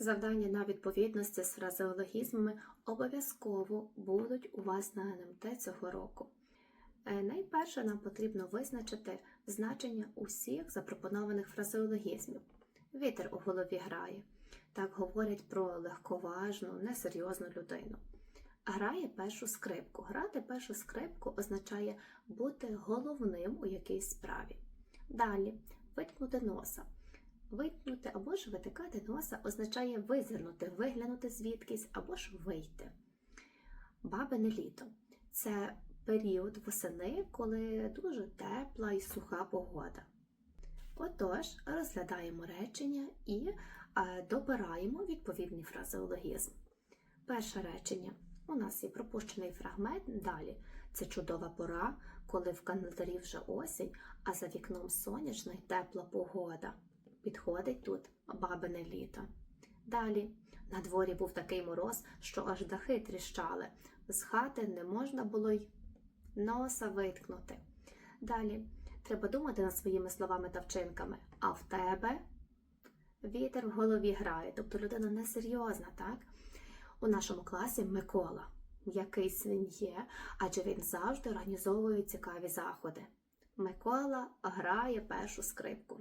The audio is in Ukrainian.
Завдання на відповідності з фразеологізмами обов'язково будуть у вас на НМТ цього року. Е, Найперше нам потрібно визначити значення усіх запропонованих фразеологізмів. Вітер у голові грає. Так говорять про легковажну, несерйозну людину. Грає першу скрипку. Грати першу скрипку означає бути головним у якійсь справі. Далі виткнути носа. Виткнути або ж витикати носа означає визирнути, виглянути звідкись або ж вийти. Бабине літо це період восени, коли дуже тепла і суха погода. Отож, розглядаємо речення і е, добираємо відповідний фразеологізм. Перше речення. У нас є пропущений фрагмент далі. Це чудова пора, коли в календарі вже осінь, а за вікном сонячна й тепла погода. Підходить тут бабине літо. Далі на дворі був такий мороз, що аж дахи тріщали. З хати не можна було й носа виткнути. Далі треба думати над своїми словами та вчинками. А в тебе вітер в голові грає, тобто людина несерйозна, так? У нашому класі Микола. Якийсь він є, адже він завжди організовує цікаві заходи. Микола грає першу скрипку.